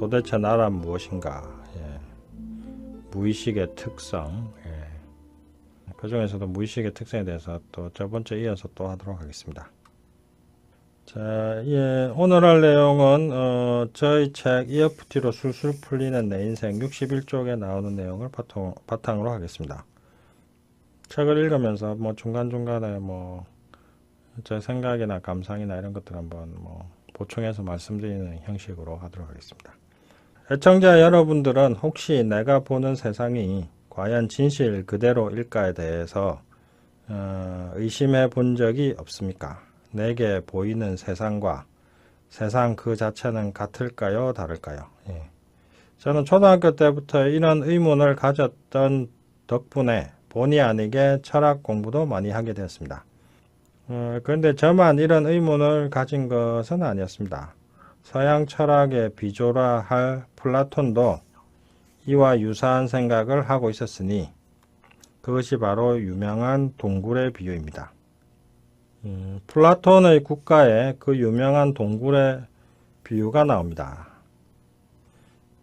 도대체 나란 무엇인가? 예. 무의식의 특성. 예. 그 중에서도 무의식의 특성에 대해서 또 저번주에 이어서 또 하도록 하겠습니다. 자, 예, 오늘 할 내용은 어, 저희 책 EFT로 술술 풀리는 내 인생 61쪽에 나오는 내용을 바탕, 바탕으로 하겠습니다. 책을 읽으면서 뭐 중간중간에 뭐 제 생각이나 감상이나 이런 것들 한번 뭐 보충해서 말씀드리는 형식으로 하도록 하겠습니다. 애청자 여러분들은 혹시 내가 보는 세상이 과연 진실 그대로일까에 대해서 어, 의심해 본 적이 없습니까? 내게 보이는 세상과 세상 그 자체는 같을까요? 다를까요? 예. 저는 초등학교 때부터 이런 의문을 가졌던 덕분에 본의 아니게 철학 공부도 많이 하게 되었습니다. 어, 그런데 저만 이런 의문을 가진 것은 아니었습니다. 서양 철학의 비조라 할 플라톤도 이와 유사한 생각을 하고 있었으니 그것이 바로 유명한 동굴의 비유입니다. 음, 플라톤의 국가에 그 유명한 동굴의 비유가 나옵니다.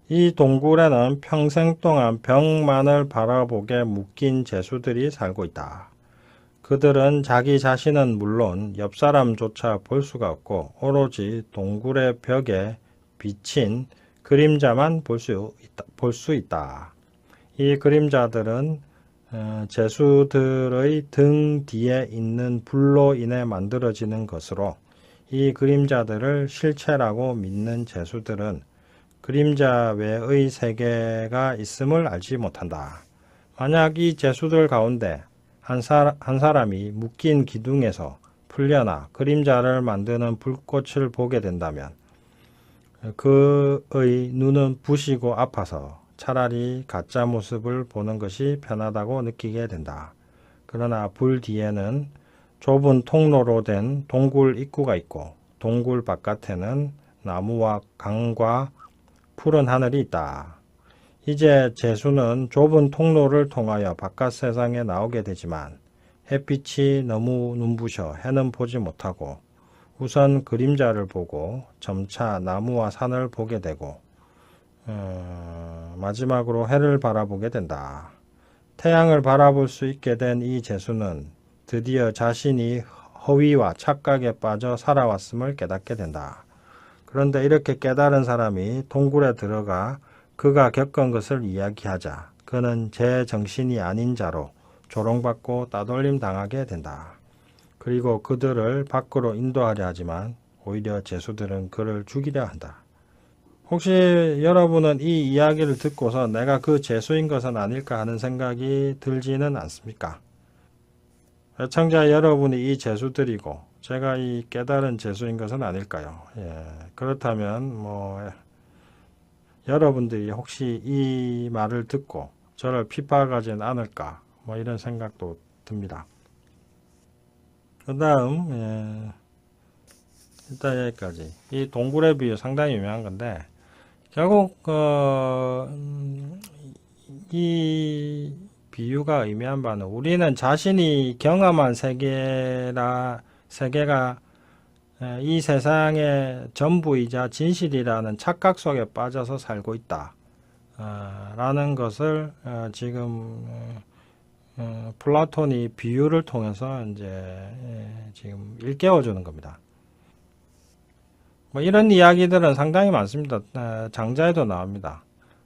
이 동굴에는 평생 동안 벽만을 바라보게 묶인 죄수들이 살고 있다. 그들은 자기 자신은 물론 옆 사람조차 볼 수가 없고 오로지 동굴의 벽에 비친 그림자만 볼 수 있다. 볼 수 있다. 이 그림자들은 어, 제수들의 등 뒤에 있는 불로 인해 만들어지는 것으로 이 그림자들을 실체라고 믿는 제수들은 그림자 외의 세계가 있음을 알지 못한다. 만약 이 제수들 가운데 한, 사, 한 사람이 묶인 기둥에서 풀려나 그림자를 만드는 불꽃을 보게 된다면 그의 눈은 부시고 아파서 차라리 가짜 모습을 보는 것이 편하다고 느끼게 된다. 그러나 불 뒤에는 좁은 통로로 된 동굴 입구가 있고 동굴 바깥에는 나무와 강과 푸른 하늘이 있다. 이제 재수는 좁은 통로를 통하여 바깥 세상에 나오게 되지만 햇빛이 너무 눈부셔 해는 보지 못하고 우선 그림자를 보고 점차 나무와 산을 보게 되고 어, 마지막으로 해를 바라보게 된다. 태양을 바라볼 수 있게 된 이 재수는 드디어 자신이 허위와 착각에 빠져 살아왔음을 깨닫게 된다. 그런데 이렇게 깨달은 사람이 동굴에 들어가 그가 겪은 것을 이야기하자 그는 제 정신이 아닌 자로 조롱받고 따돌림 당하게 된다. 그리고 그들을 밖으로 인도하려 하지만 오히려 제수들은 그를 죽이려 한다. 혹시 여러분은 이 이야기를 듣고서 내가 그 제수인 것은 아닐까 하는 생각이 들지는 않습니까? 애청자 여러분이 이 제수들이고 제가 이 깨달은 제수인 것은 아닐까요? 예, 그렇다면 뭐 여러분들이 혹시 이 말을 듣고 저를 핍박하진 않을까? 뭐 이런 생각도 듭니다. 그 다음 예, 일단 여기까지. 이 동굴의 비유 상당히 유명한 건데 결국 어, 음, 이 비유가 의미한 바는 우리는 자신이 경험한 세계라 세계가 에, 이 세상의 전부이자 진실이라는 착각 속에 빠져서 살고 있다. 어, 라는 것을 어, 지금 어, 어, 플라톤이 비유를 통해서 이제 예, 지금 일깨워 주는 겁니다. 뭐 이런 이야기들은 상당히 많습니다. 에, 장자에도 나옵니다.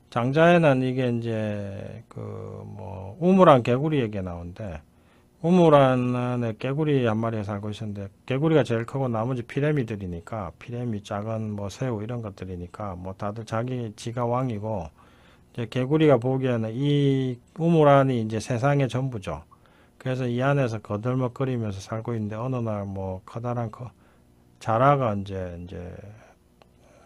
장자에는 이게 이제 그 뭐 우물안 개구리에게 나오는데 우물안에 개구리 한 마리가 살고 있었는데 개구리가 제일 크고 나머지 피레미들이니까 피레미 작은 뭐 새우 이런 것들이니까 뭐 다들 자기 지가 왕이고 이제 개구리가 보기에는 이 우물안이 이제 세상의 전부죠. 그래서 이 안에서 거들먹거리면서 살고 있는데 어느 날 뭐 커다란 거 자라가 이제 이제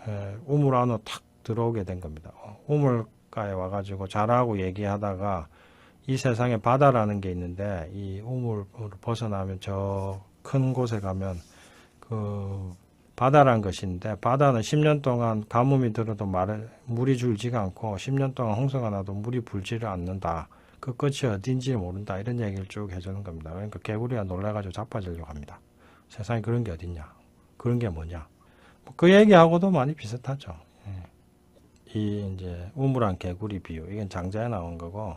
에, 우물 안으로 탁 들어오게 된 겁니다. 어, 우물가에 와가지고 자라하고 얘기하다가 이 세상에 바다라는 게 있는데 이 우물을 벗어나면 저 큰 곳에 가면 그 바다란 것인데 바다는 10년 동안 가뭄이 들어도 말을 물이 줄지가 않고 10년 동안 홍수가 나도 물이 불지를 않는다. 그 끝이 어딘지 모른다. 이런 얘기를 쭉 해주는 겁니다. 그러니까 개구리가 놀라가지고 자빠지려고 합니다. 세상에 그런 게 어딨냐? 그런 게 뭐냐? 뭐그 얘기하고도 많이 비슷하죠. 예. 이 이제 우물안 개구리 비유 이건 장자에 나온 거고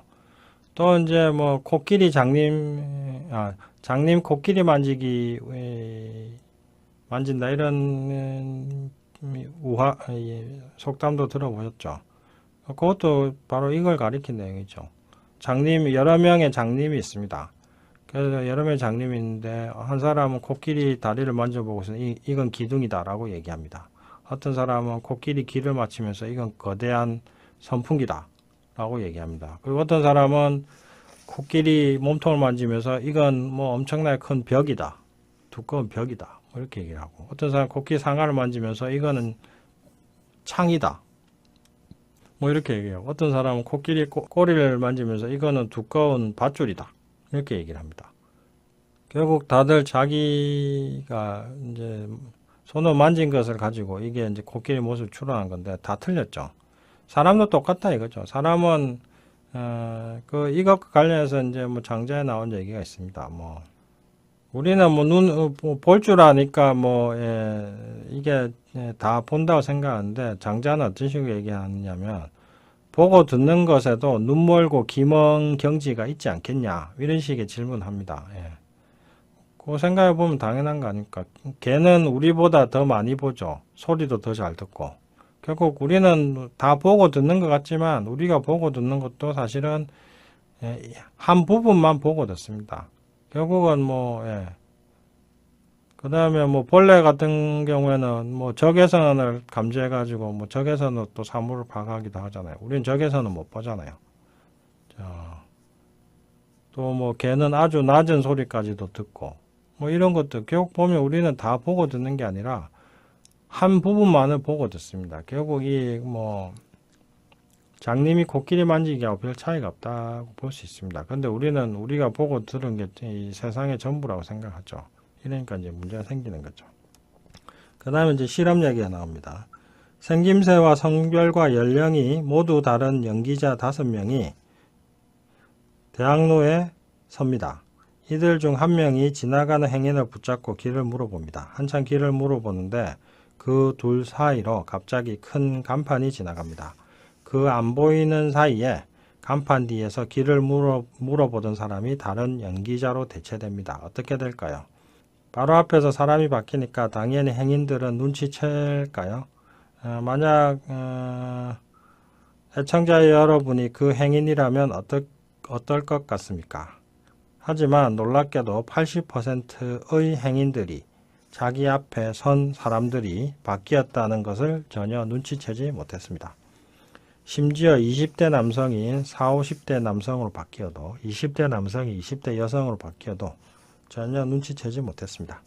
또 이제 뭐 코끼리 장님 아 장님 코끼리 만지기 에, 만진다 이런 음, 우화 이 속담도 들어보셨죠? 그것도 바로 이걸 가리킨 내용이죠. 장님 여러 명의 장님이 있습니다. 그래서 여러 명의 장님이 있는데 한 사람은 코끼리 다리를 만져보고서 이, 이건 기둥이다 라고 얘기합니다. 어떤 사람은 코끼리 귀를 맞추면서 이건 거대한 선풍기다 라고 얘기합니다. 그리고 어떤 사람은 코끼리 몸통을 만지면서 이건 뭐 엄청나게 큰 벽이다. 두꺼운 벽이다. 뭐 이렇게 얘기를 하고 어떤 사람은 코끼리 상아를 만지면서 이거는 창이다. 뭐 이렇게 얘기해요. 어떤 사람은 코끼리 꼬, 꼬리를 만지면서 이거는 두꺼운 밧줄이다. 이렇게 얘기를 합니다. 결국 다들 자기가 이제 손으로 만진 것을 가지고 이게 이제 코끼리 모습을 추론한 건데 다 틀렸죠. 사람도 똑같다 이거죠. 사람은 어, 그 이것과 관련해서 이제 뭐 장자에 나온 얘기가 있습니다. 뭐 우리는 뭐 눈 볼 줄 아니까 뭐 예, 이게 예, 다 본다고 생각하는데 장자는 어떤 식으로 얘기하느냐면 보고 듣는 것에도 눈 멀고 귀먼 경지가 있지 않겠냐 이런 식의 질문합니다. 예. 그 생각해 보면 당연한 거 아닙니까? 걔는 우리보다 더 많이 보죠. 소리도 더 잘 듣고. 결국 우리는 다 보고 듣는 것 같지만 우리가 보고 듣는 것도 사실은 예, 한 부분만 보고 듣습니다. 결국은 뭐 예. 그 다음에 뭐 벌레 같은 경우에는 뭐 적외선을 감지해 가지고 뭐 적외선으로 또 사물을 파악하기도 하잖아요. 우리는 적외선은 못 보잖아요. 또 뭐 개는 아주 낮은 소리까지도 듣고 뭐 이런 것도 결국 보면 우리는 다 보고 듣는 게 아니라 한 부분만을 보고 듣습니다. 결국 이 뭐 장님이 코끼리 만지기하고 별 차이가 없다고 볼 수 있습니다. 근데 우리는 우리가 보고 들은 게 이 세상의 전부라고 생각하죠. 이러니까 이제 문제가 생기는 거죠. 그 다음에 이제 실험 얘기가 나옵니다. 생김새와 성별과 연령이 모두 다른 연기자 다섯 명이 대학로에 섭니다. 이들 중 한 명이 지나가는 행인을 붙잡고 길을 물어봅니다. 한참 길을 물어보는데 그 둘 사이로 갑자기 큰 간판이 지나갑니다. 그 안 보이는 사이에 간판 뒤에서 길을 물어, 물어보던 사람이 다른 연기자로 대체됩니다. 어떻게 될까요? 바로 앞에서 사람이 바뀌니까 당연히 행인들은 눈치챌까요? 어, 만약 어, 애청자 여러분이 그 행인이라면 어떨, 어떨 것 같습니까? 하지만 놀랍게도 80%의 행인들이 자기 앞에 선 사람들이 바뀌었다는 것을 전혀 눈치채지 못했습니다. 심지어 20대 남성이 40, 50대 남성으로 바뀌어도 20대 남성이 20대 여성으로 바뀌어도 전혀 눈치채지 못했습니다.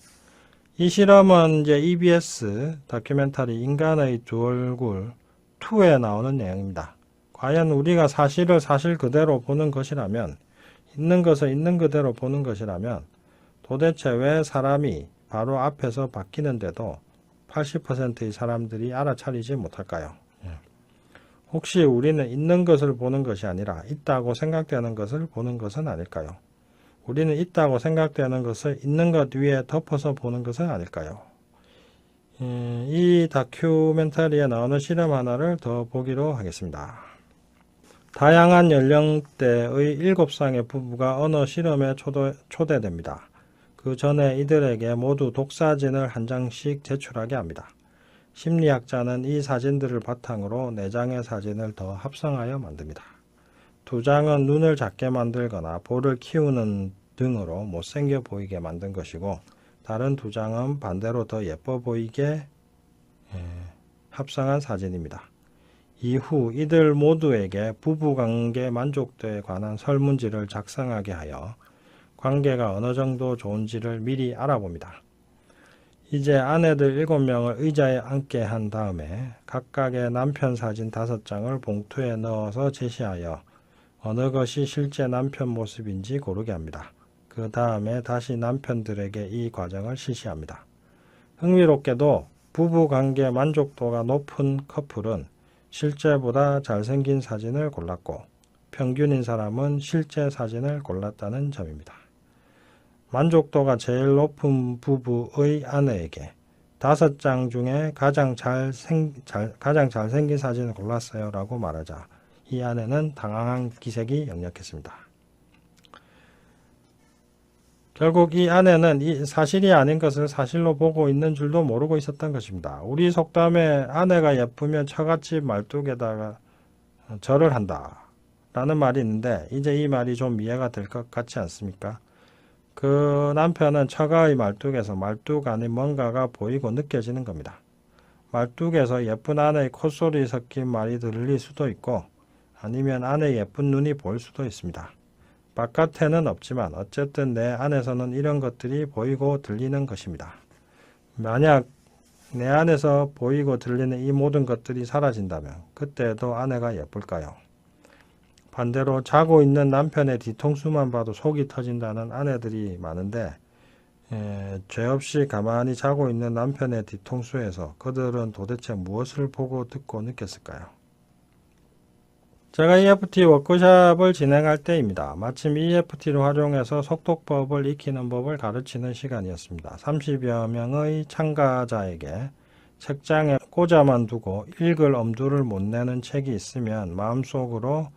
이 실험은 이제 EBS 다큐멘터리 인간의 두 얼굴 2에 나오는 내용입니다. 과연 우리가 사실을 사실 그대로 보는 것이라면 있는 것을 있는 그대로 보는 것이라면 도대체 왜 사람이 바로 앞에서 바뀌는데도 80%의 사람들이 알아차리지 못할까요? 예. 혹시 우리는 있는 것을 보는 것이 아니라 있다고 생각되는 것을 보는 것은 아닐까요? 우리는 있다고 생각되는 것을 있는 것 위에 덮어서 보는 것은 아닐까요? 예, 이 다큐멘터리에 나오는 실험 하나를 더 보기로 하겠습니다. 다양한 연령대의 7쌍의 부부가 어느 실험에 초대, 초대됩니다. 그 전에 이들에게 모두 독사진을 한 장씩 제출하게 합니다. 심리학자는 이 사진들을 바탕으로 네 장의 사진을 더 합성하여 만듭니다. 두 장은 눈을 작게 만들거나 볼을 키우는 등으로 못생겨 보이게 만든 것이고 다른 두 장은 반대로 더 예뻐 보이게 예, 합성한 사진입니다. 이후 이들 모두에게 부부관계 만족도에 관한 설문지를 작성하게 하여 관계가 어느 정도 좋은지를 미리 알아봅니다. 이제 아내들 7명을 의자에 앉게 한 다음에 각각의 남편 사진 5장을 봉투에 넣어서 제시하여 어느 것이 실제 남편 모습인지 고르게 합니다. 그 다음에 다시 남편들에게 이 과정을 실시합니다. 흥미롭게도 부부관계 만족도가 높은 커플은 실제보다 잘생긴 사진을 골랐고 평균인 사람은 실제 사진을 골랐다는 점입니다. 만족도가 제일 높은 부부의 아내에게 다섯 장 중에 가장 잘 생, 잘, 가장 잘 생긴 사진을 골랐어요. 라고 말하자. 이 아내는 당황한 기색이 역력했습니다. 결국 이 아내는 이 사실이 아닌 것을 사실로 보고 있는 줄도 모르고 있었던 것입니다. 우리 속담에 아내가 예쁘면 처갓집 말뚝에다가 절을 한다. 라는 말이 있는데 이제 이 말이 좀 이해가 될 것 같지 않습니까? 그 남편은 처가의 말뚝에서 말뚝 안에 뭔가가 보이고 느껴지는 겁니다. 말뚝에서 예쁜 아내의 콧소리 섞인 말이 들릴 수도 있고 아니면 아내의 예쁜 눈이 보일 수도 있습니다. 바깥에는 없지만 어쨌든 내 안에서는 이런 것들이 보이고 들리는 것입니다. 만약 내 안에서 보이고 들리는 이 모든 것들이 사라진다면 그때도 아내가 예쁠까요? 반대로 자고 있는 남편의 뒤통수만 봐도 속이 터진다는 아내들이 많은데 에, 죄 없이 가만히 자고 있는 남편의 뒤통수에서 그들은 도대체 무엇을 보고 듣고 느꼈을까요? 제가 EFT 워크샵을 진행할 때입니다. 마침 EFT를 활용해서 속독법을 익히는 법을 가르치는 시간이었습니다. 30여 명의 참가자에게 책장에 꽂아만 두고 읽을 엄두를 못 내는 책이 있으면 마음속으로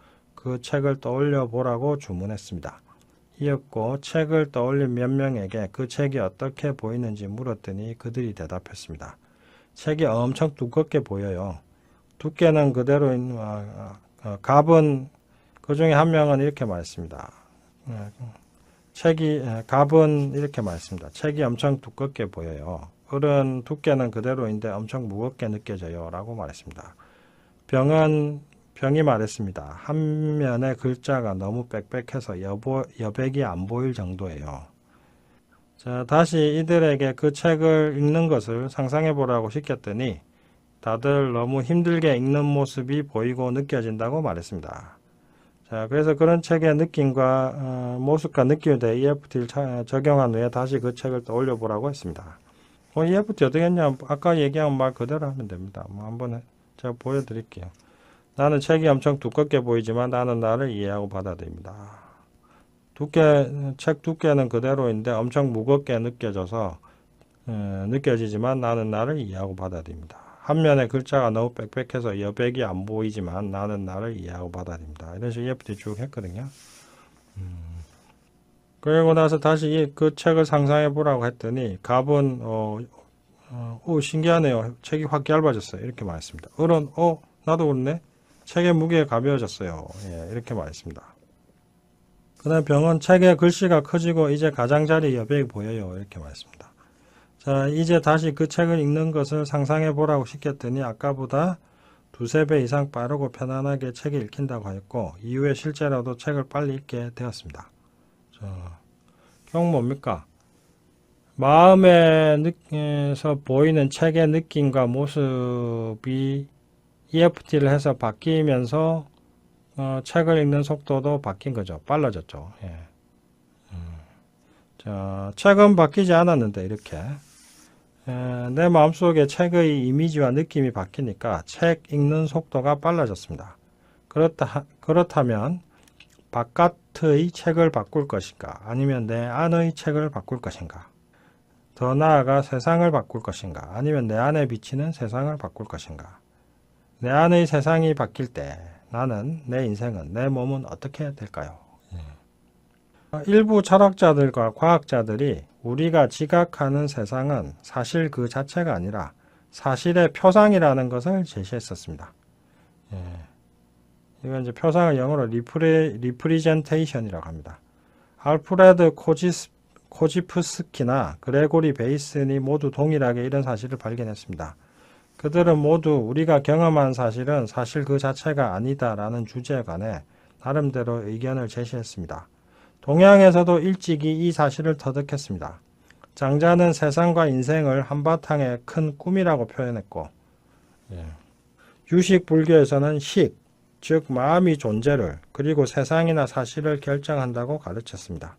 그 책을 떠올려 보라고 주문했습니다. 이었고 책을 떠올린 몇 명에게 그 책이 어떻게 보이는지 물었더니 그들이 대답했습니다. 책이 엄청 두껍게 보여요. 두께는 그대로인 아, 어, 갑은 그 중에 한 명은 이렇게 말했습니다. 예, 책이 예, 갑은 이렇게 말했습니다. 책이 엄청 두껍게 보여요. 을은 두께는 그대로인데 엄청 무겁게 느껴져요 라고 말했습니다. 병은 병이 말했습니다. 한 면의 글자가 너무 빽빽해서 여보, 여백이 안 보일 정도예요. 자, 다시 이들에게 그 책을 읽는 것을 상상해 보라고 시켰더니 다들 너무 힘들게 읽는 모습이 보이고 느껴진다고 말했습니다. 자, 그래서 그런 책의 느낌과 어, 모습과 느낌에 대해 EFT를 차, 적용한 후에 다시 그 책을 떠올려 보라고 했습니다. 뭐 EFT 어떻게 했냐? 아까 얘기한 말 그대로 하면 됩니다. 뭐 한번 제가 보여드릴게요. 나는 책이 엄청 두껍게 보이지만 나는 나를 이해하고 받아들입니다. 두께, 책 두께는 그대로인데 엄청 무겁게 느껴져서 에, 느껴지지만 나는 나를 이해하고 받아들입니다. 한 면의 글자가 너무 빽빽해서 여백이 안 보이지만 나는 나를 이해하고 받아들입니다. 이런 식으로 EFT 쭉 했거든요. 음. 그리고 나서 다시 그 책을 상상해 보라고 했더니 갑은 어, 어, 오 신기하네요. 책이 확 얇아졌어요. 이렇게 말했습니다. 을은 어 나도 그렇네. 책의 무게가 가벼워졌어요. 예, 이렇게 말했습니다. 그 다음 병은 책의 글씨가 커지고 이제 가장자리 여백이 보여요. 이렇게 말했습니다. 자, 이제 다시 그 책을 읽는 것을 상상해 보라고 시켰더니 아까보다 두세 배 이상 빠르고 편안하게 책을 읽힌다고 하였고 이후에 실제로도 책을 빨리 읽게 되었습니다. 자, 경 뭡니까? 마음에서 보이는 책의 느낌과 모습이 EFT를 해서 바뀌면서 어, 책을 읽는 속도도 바뀐 거죠. 빨라졌죠. 예. 음. 자, 책은 바뀌지 않았는데 이렇게 에, 내 마음속에 책의 이미지와 느낌이 바뀌니까 책 읽는 속도가 빨라졌습니다. 그렇다, 그렇다면 바깥의 책을 바꿀 것인가 아니면 내 안의 책을 바꿀 것인가 더 나아가 세상을 바꿀 것인가 아니면 내 안에 비치는 세상을 바꿀 것인가 내 안의 세상이 바뀔 때 나는 내 인생은 내 몸은 어떻게 될까요? 일부 철학자들과 과학자들이 우리가 지각하는 세상은 사실 그 자체가 아니라 사실의 표상이라는 것을 제시했었습니다. 예. 이건 이제 표상을 영어로 리프레, 리프리젠테이션이라고 합니다. 알프레드 코지스, 코지프스키나 그레고리 베이슨이 모두 동일하게 이런 사실을 발견했습니다. 그들은 모두 우리가 경험한 사실은 사실 그 자체가 아니다라는 주제에 관해 나름대로 의견을 제시했습니다. 동양에서도 일찍이 이 사실을 터득했습니다. 장자는 세상과 인생을 한바탕의 큰 꿈이라고 표현했고, 예. 유식 불교에서는 식, 즉 마음이 존재를 그리고 세상이나 사실을 결정한다고 가르쳤습니다.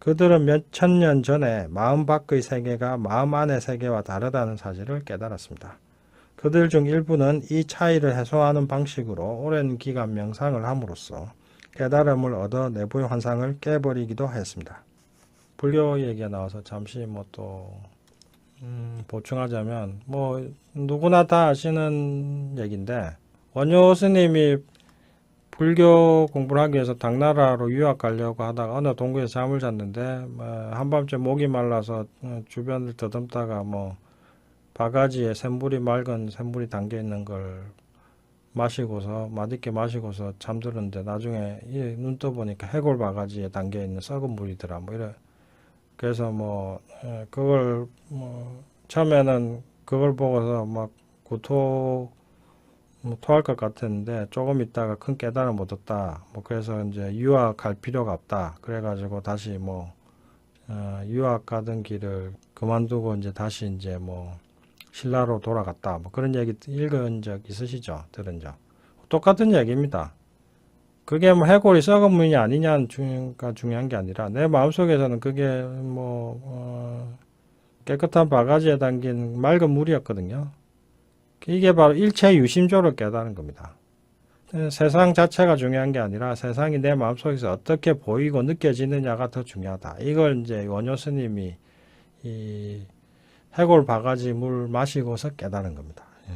그들은 몇 천 년 전에 마음 밖의 세계가 마음 안의 세계와 다르다는 사실을 깨달았습니다. 그들 중 일부는 이 차이를 해소하는 방식으로 오랜 기간 명상을 함으로써 깨달음을 얻어 내부의 환상을 깨버리기도 했습니다. 불교 얘기가 나와서 잠시 뭐또 음, 보충하자면 뭐 누구나 다 아시는 얘기인데 원효 스님이 불교 공부를 하기 위해서 당나라로 유학 가려고 하다가 어느 동굴에서 잠을 잤는데 뭐 한밤중에 목이 말라서 어, 주변을 더듬다가 뭐 바가지에 샘물이 맑은 샘물이 담겨 있는 걸 마시고서 맛있게 마시고서 잠들었는데 나중에 이눈 떠보니까 해골 바가지에 담겨 있는 썩은 물이더라 뭐 이래 그래서 뭐 에, 그걸 뭐 처음에는 그걸 보고서 막 구토 뭐 토할 것 같았는데 조금 있다가 큰 깨달음 얻었다. 뭐 그래서 이제 유학 갈 필요가 없다. 그래 가지고 다시 뭐 어, 유학 가던 길을 그만두고 이제 다시 이제 뭐 신라로 돌아갔다. 뭐 그런 얘기 읽은 적 있으시죠? 들은 적. 똑같은 얘기입니다. 그게 뭐 해골이 썩은 물이 아니냐가 중요한 게 아니라 내 마음속에서는 그게 뭐 어, 깨끗한 바가지에 담긴 맑은 물이었거든요. 이게 바로 일체 유심조를 깨달은 겁니다. 세상 자체가 중요한 게 아니라 세상이 내 마음속에서 어떻게 보이고 느껴지느냐가 더 중요하다. 이걸 이제 원효 스님이 이 해골 바가지 물 마시고서 깨달은 겁니다. 예.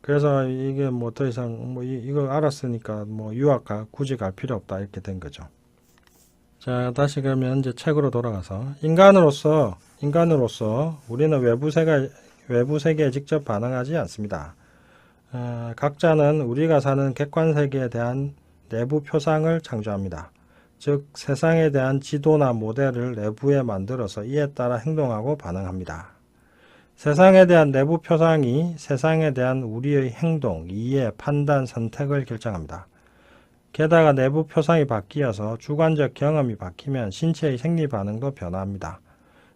그래서 이게 뭐 더 이상 뭐 이, 이거 알았으니까 뭐 유학 가 굳이 갈 필요 없다 이렇게 된 거죠. 자 다시 그러면 이제 책으로 돌아가서 인간으로서 인간으로서 우리는 외부 세계 외부 세계에 직접 반응하지 않습니다. 어, 각자는 우리가 사는 객관 세계에 대한 내부 표상을 창조합니다. 즉 세상에 대한 지도나 모델을 내부에 만들어서 이에 따라 행동하고 반응합니다. 세상에 대한 내부 표상이 세상에 대한 우리의 행동, 이해, 판단, 선택을 결정합니다. 게다가 내부 표상이 바뀌어서 주관적 경험이 바뀌면 신체의 생리 반응도 변화합니다.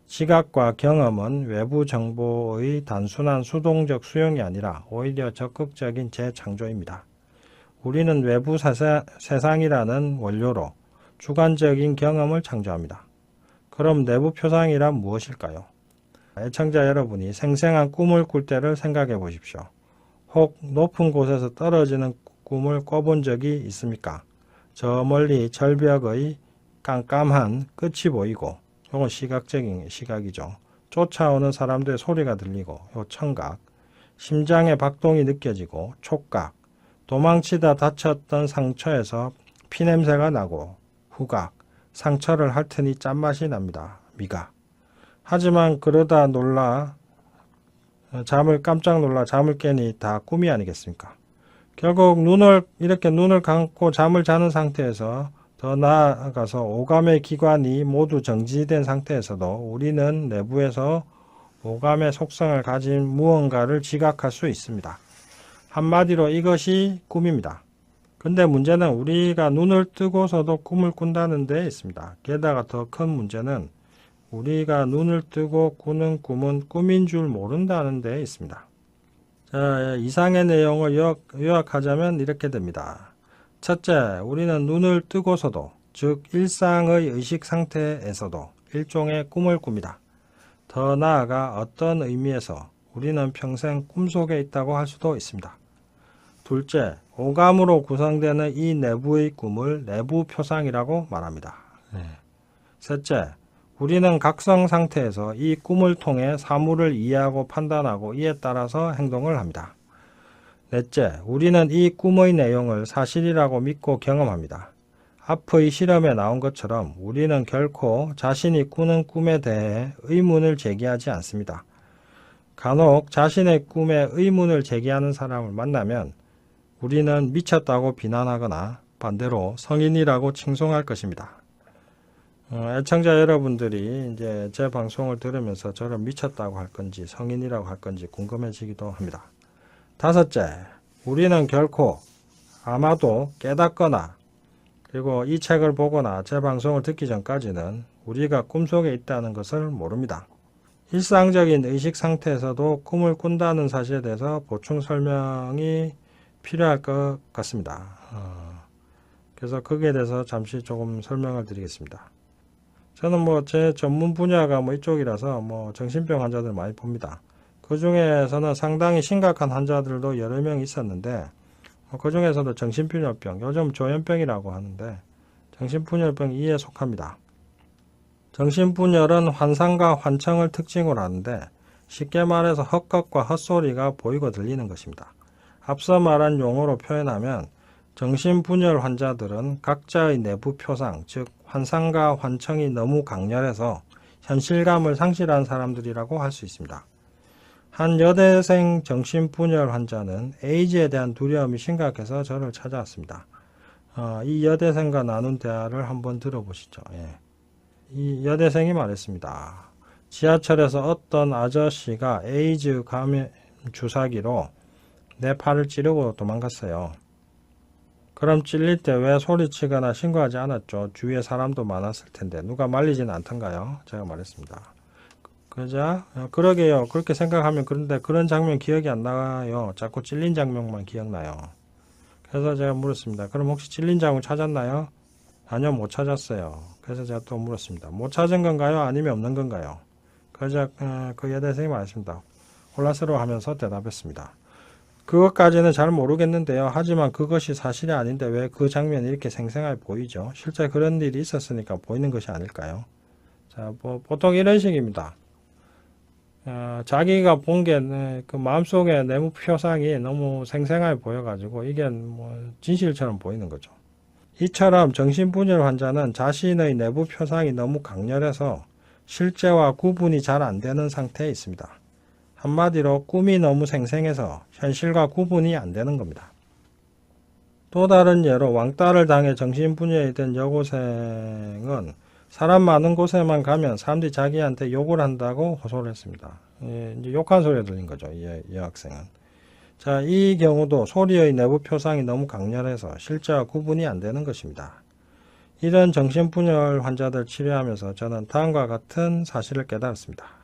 시각과 경험은 외부 정보의 단순한 수동적 수용이 아니라 오히려 적극적인 재창조입니다. 우리는 외부 세상이라는 원료로 주관적인 경험을 창조합니다. 그럼 내부 표상이란 무엇일까요? 애청자 여러분이 생생한 꿈을 꿀 때를 생각해 보십시오. 혹 높은 곳에서 떨어지는 꿈을 꿔본 적이 있습니까? 저 멀리 절벽의 깜깜한 끝이 보이고 요건 시각적인 시각이죠. 쫓아오는 사람들의 소리가 들리고 요 청각, 심장의 박동이 느껴지고 촉각, 도망치다 다쳤던 상처에서 피냄새가 나고 후각, 상처를 핥으니 짠맛이 납니다. 미각. 하지만 그러다 놀라 잠을 깜짝 놀라 잠을 깨니 다 꿈이 아니겠습니까? 결국 눈을 이렇게 눈을 감고 잠을 자는 상태에서 더 나아가서 오감의 기관이 모두 정지된 상태에서도 우리는 내부에서 오감의 속성을 가진 무언가를 지각할 수 있습니다. 한마디로 이것이 꿈입니다. 근데 문제는 우리가 눈을 뜨고서도 꿈을 꾼다는 데 있습니다. 게다가 더 큰 문제는 우리가 눈을 뜨고 꾸는 꿈은 꿈인 줄 모른다는 데 있습니다. 자, 이상의 내용을 요약, 요약 하자면 이렇게 됩니다. 첫째, 우리는 눈을 뜨고서도, 즉 일상의 의식 상태에서도 일종의 꿈을 꿉니다. 더 나아가 어떤 의미에서 우리는 평생 꿈속에 있다고 할 수도 있습니다. 둘째, 오감으로 구성되는 이 내부의 꿈을 내부 표상이라고 말합니다. 네. 셋째, 우리는 각성 상태에서 이 꿈을 통해 사물을 이해하고 판단하고 이에 따라서 행동을 합니다. 넷째, 우리는 이 꿈의 내용을 사실이라고 믿고 경험합니다. 앞의 실험에 나온 것처럼 우리는 결코 자신이 꾸는 꿈에 대해 의문을 제기하지 않습니다. 간혹 자신의 꿈에 의문을 제기하는 사람을 만나면 우리는 미쳤다고 비난하거나 반대로 성인이라고 칭송할 것입니다. 어, 애청자 여러분들이 이제 제 방송을 들으면서 저를 미쳤다고 할 건지 성인이라고 할 건지 궁금해지기도 합니다. 다섯째, 우리는 결코 아마도 깨닫거나 그리고 이 책을 보거나 제 방송을 듣기 전까지는 우리가 꿈속에 있다는 것을 모릅니다. 일상적인 의식 상태에서도 꿈을 꾼다는 사실에 대해서 보충 설명이 필요할 것 같습니다. 어, 그래서 거기에 대해서 잠시 조금 설명을 드리겠습니다. 저는 뭐 제 전문 분야가 뭐 이쪽이라서 뭐 정신병 환자들 많이 봅니다. 그 중에서는 상당히 심각한 환자들도 여러 명 있었는데 뭐그 중에서도 정신분열병, 요즘 조현병이라고 하는데 정신분열병 이에 속합니다. 정신분열은 환상과 환청을 특징으로 하는데 쉽게 말해서 헛것과 헛소리가 보이고 들리는 것입니다. 앞서 말한 용어로 표현하면 정신분열 환자들은 각자의 내부 표상, 즉 환상과 환청이 너무 강렬해서 현실감을 상실한 사람들이라고 할 수 있습니다. 한 여대생 정신분열 환자는 에이즈에 대한 두려움이 심각해서 저를 찾아왔습니다. 어, 이 여대생과 나눈 대화를 한번 들어보시죠. 예. 이 여대생이 말했습니다. 지하철에서 어떤 아저씨가 에이즈 감염 주사기로 내 팔을 찌르고 도망갔어요. 그럼 찔릴 때 왜 소리치거나 신고하지 않았죠? 주위에 사람도 많았을 텐데 누가 말리진 않던가요? 제가 말했습니다. 그러자 어, 그러게요. 그렇게 생각하면 그런데 그런 장면 기억이 안 나요. 자꾸 찔린 장면만 기억나요. 그래서 제가 물었습니다. 그럼 혹시 찔린 장면 찾았나요? 아니요, 못 찾았어요. 그래서 제가 또 물었습니다. 못 찾은 건가요? 아니면 없는 건가요? 그러자 어, 그 여대생이 말했습니다. 혼란스러워하면서 대답했습니다. 그것까지는 잘 모르겠는데요. 하지만 그것이 사실이 아닌데 왜 그 장면이 이렇게 생생하게 보이죠? 실제 그런 일이 있었으니까 보이는 것이 아닐까요? 자, 뭐 보통 이런 식입니다. 어, 자기가 본 게 그 마음속에 내부 표상이 너무 생생하게 보여가지고 이게 뭐 진실처럼 보이는 거죠. 이처럼 정신분열 환자는 자신의 내부 표상이 너무 강렬해서 실제와 구분이 잘 안 되는 상태에 있습니다. 한마디로 꿈이 너무 생생해서 현실과 구분이 안 되는 겁니다. 또 다른 예로 왕따를 당해 정신분열이 된 여고생은 사람 많은 곳에만 가면 사람들이 자기한테 욕을 한다고 호소를 했습니다. 예, 이제 욕한 소리가 들린 거죠. 이, 이 학생은. 자, 이 경우도 소리의 내부 표상이 너무 강렬해서 실제와 구분이 안 되는 것입니다. 이런 정신분열 환자들 치료하면서 저는 다음과 같은 사실을 깨달았습니다.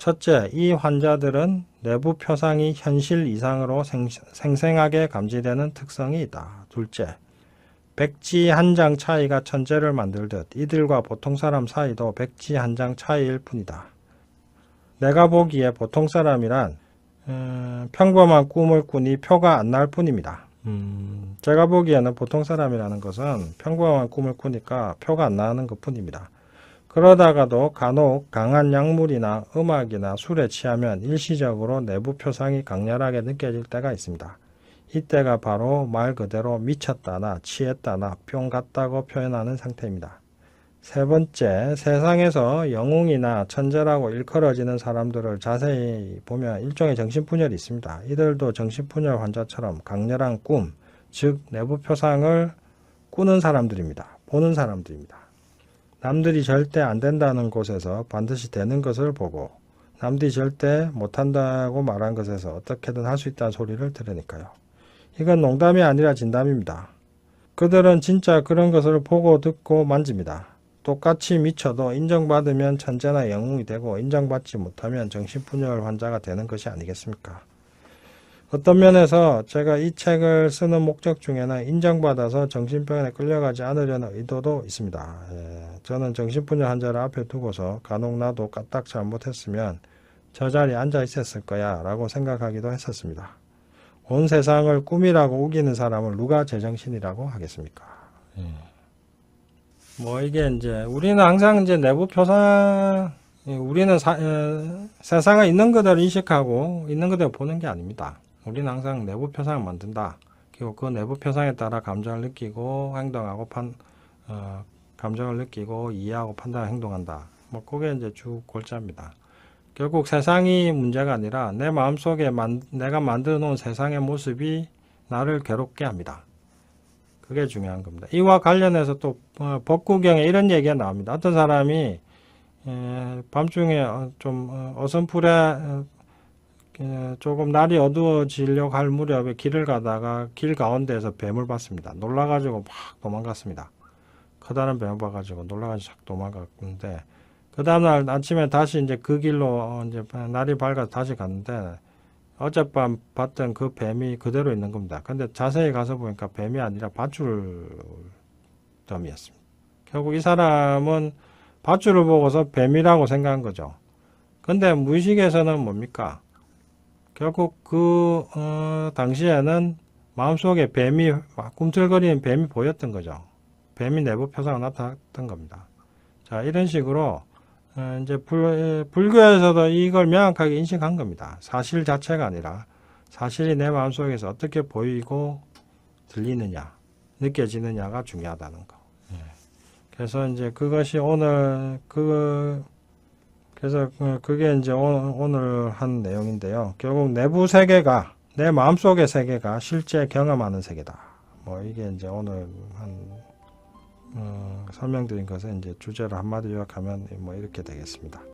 첫째, 이 환자들은 내부 표상이 현실 이상으로 생, 생생하게 감지되는 특성이 있다. 둘째, 백지 한 장 차이가 천재를 만들듯 이들과 보통 사람 사이도 백지 한 장 차이일 뿐이다. 내가 보기에 보통 사람이란 음, 평범한 꿈을 꾸니 표가 안 날 뿐입니다. 음, 제가 보기에는 보통 사람이라는 것은 평범한 꿈을 꾸니까 표가 안 나는 것 뿐입니다. 그러다가도 간혹 강한 약물이나 음악이나 술에 취하면 일시적으로 내부 표상이 강렬하게 느껴질 때가 있습니다. 이때가 바로 말 그대로 미쳤다나 취했다나 뿅 같다고 표현하는 상태입니다. 세 번째, 세상에서 영웅이나 천재라고 일컬어지는 사람들을 자세히 보면 일종의 정신분열이 있습니다. 이들도 정신분열 환자처럼 강렬한 꿈, 즉 내부 표상을 꾸는 사람들입니다. 보는 사람들입니다. 남들이 절대 안 된다는 곳에서 반드시 되는 것을 보고 남들이 절대 못한다고 말한 것에서 어떻게든 할 수 있다는 소리를 들으니까요. 이건 농담이 아니라 진담입니다. 그들은 진짜 그런 것을 보고 듣고 만집니다. 똑같이 미쳐도 인정받으면 천재나 영웅이 되고 인정받지 못하면 정신분열 환자가 되는 것이 아니겠습니까? 어떤 면에서 제가 이 책을 쓰는 목적 중에는 인정받아서 정신병원에 끌려가지 않으려는 의도도 있습니다. 예, 저는 정신분열 환자를 앞에 두고서 간혹 나도 까딱 잘못했으면 저 자리에 앉아 있었을 거야 라고 생각하기도 했었습니다. 온 세상을 꿈이라고 우기는 사람을 누가 제정신이라고 하겠습니까? 예. 뭐 이게 이제 우리는 항상 이제 내부 표상 예, 우리는 사, 에, 세상에 있는 그대로 인식하고 있는 그대로 보는 게 아닙니다. 우리는 항상 내부 표상을 만든다. 그리고 그 내부 표상에 따라 감정을 느끼고 행동하고 판, 어, 감정을 느끼고 이해하고 판단하고 행동한다. 뭐 그게 이제 주 골자입니다. 결국 세상이 문제가 아니라 내 마음속에 만, 내가 만들어 놓은 세상의 모습이 나를 괴롭게 합니다. 그게 중요한 겁니다. 이와 관련해서 또 어, 법구경에 이런 얘기가 나옵니다. 어떤 사람이 에, 밤중에 어, 좀 어, 어선풀에 조금 날이 어두워지려고 할 무렵에 길을 가다가 길 가운데에서 뱀을 봤습니다. 놀라가지고 막 도망갔습니다. 커다란 뱀을 봐가지고 놀라가지고 싹 도망갔는데 그 다음날 아침에 다시 이제 그 길로 어, 이제 날이 밝아서 다시 갔는데 어젯밤 봤던 그 뱀이 그대로 있는 겁니다. 근데 자세히 가서 보니까 뱀이 아니라 밧줄점이었습니다. 결국 이 사람은 밧줄을 보고서 뱀이라고 생각한 거죠. 근데 무의식에서는 뭡니까? 결국 그 어, 당시에는 마음속에 뱀이 꿈틀거리는 뱀이 보였던 거죠. 뱀이 내부 표상을 나타났던 겁니다. 자, 이런 식으로 어, 이제 불, 불교에서도 이걸 명확하게 인식한 겁니다. 사실 자체가 아니라 사실이 내 마음속에서 어떻게 보이고 들리느냐, 느껴지느냐가 중요하다는 거. 예. 그래서 이제 그것이 오늘 그 그래서 그- 그게 이제 오- 오늘 한 내용인데요. 결국 내부 세계가 내 마음속의 세계가 실제 경험하는 세계다. 뭐 이게 이제 오늘 한 어, 설명드린 것은 이제 주제를 한마디 요약하면 뭐 이렇게 되겠습니다.